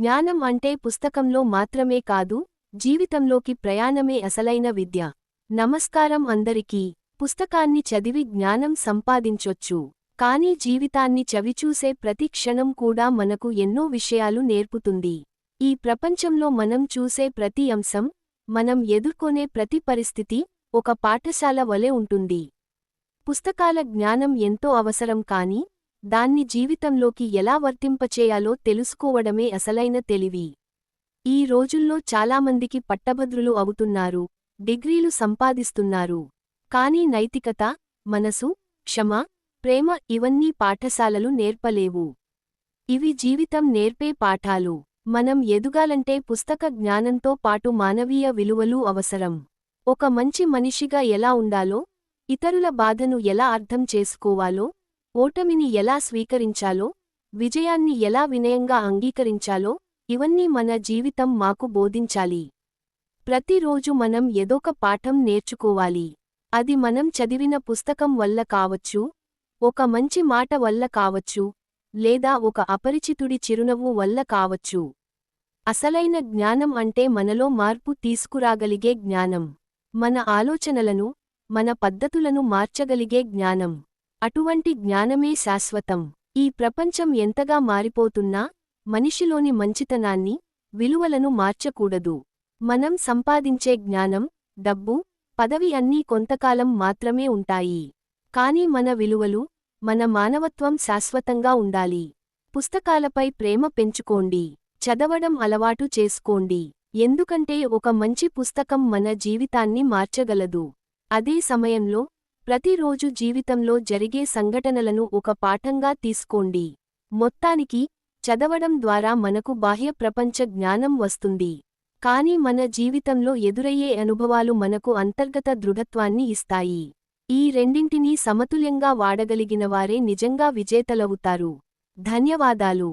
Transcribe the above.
జ్ఞానం అంటే పుస్తకంలో మాత్రమే కాదు జీవితంలోకి ప్రయాణమే అసలైన విద్య. నమస్కారం అందరికీ. పుస్తకాన్ని చదివి జ్ఞానం సంపాదించొచ్చు. కానీ జీవితాన్ని చవిచూసే ప్రతి క్షణం కూడా మనకు ఎన్నో విషయాలు నేర్పుతుంది. ఈ ప్రపంచంలో మనం చూసే ప్రతి అంశం మనం ఎదుర్కొనే ప్రతి పరిస్థితి ఒక పాఠశాల వలె ఉంటుంది. పుస్తకాల జ్ఞానం ఎంతో అవసరం కాని దాన్ని జీవితంలోకి ఎలా వర్తింపచేయాలో తెలుసుకోవడమే అసలైన తెలివి. ఈ రోజుల్లో చాలామందికి పట్టభద్రులు అవుతున్నారు డిగ్రీలు సంపాదిస్తున్నారు. కానీ నైతికత మనసు క్షమ ప్రేమ ఇవన్నీ పాఠశాలలు నేర్పలేవు. ఇవి జీవితం నేర్పే పాఠాలు. మనం ఎదుగాలంటే పుస్తక జ్ఞానంతో పాటు మానవీయ విలువలు అవసరం. ఒక మంచి మనిషిగా ఎలా ఉండాలో ఇతరుల బాధను ఎలా అర్థం చేసుకోవాలో ఓటమిని ఎలా స్వీకరించాలో విజయాన్ని ఎలా వినయంగా అంగీకరించాలో ఇవన్నీ మన జీవితం మాకు బోధించాలి. ప్రతిరోజు మనం ఏదొక పాఠం నేర్చుకోవాలి. అది మనం చదివిన పుస్తకం వల్ల కావచ్చు ఒక మంచి మాట వల్ల కావచ్చు లేదా ఒక అపరిచితుడి చిరునవ్వు వల్ల కావచ్చు. అసలైన జ్ఞానం అంటే మనలో మార్పు తీసుకురాగలిగే జ్ఞానం. మన ఆలోచనలను మన పద్ధతులను మార్చగలిగే జ్ఞానం. అటువంటి జ్ఞానమే శాశ్వతం. ఈ ప్రపంచం ఎంతగా మారిపోతున్నా మనిషిలోని మంచితనాన్ని విలువలను మార్చకూడదు. మనం సంపాదించే జ్ఞానం డబ్బు పదవి అన్నీ కొంతకాలం మాత్రమే ఉంటాయి. కాని మన విలువలు మన మానవత్వం శాశ్వతంగా ఉండాలి. పుస్తకాలపై ప్రేమ పెంచుకోండి. చదవడం అలవాటు చేసుకోండి. ఎందుకంటే ఒక మంచి పుస్తకం మన జీవితాన్ని మార్చగలదు. అదే సమయంలో ప్రతిరోజు జీవితంలో జరిగే సంఘటనలను ఒక పాఠంగా తీసుకోండి. మొత్తానికి చదవడం ద్వారా మనకు బాహ్య ప్రపంచ జ్ఞానం వస్తుంది. కాని మన జీవితంలో ఎదురయ్యే అనుభవాలు మనకు అంతర్గత దృఢత్వాన్ని ఇస్తాయి. ఈ రెండింటినీ సమతుల్యంగా వాడగలిగినవారే నిజంగా విజేతలవుతారు. ధన్యవాదాలు.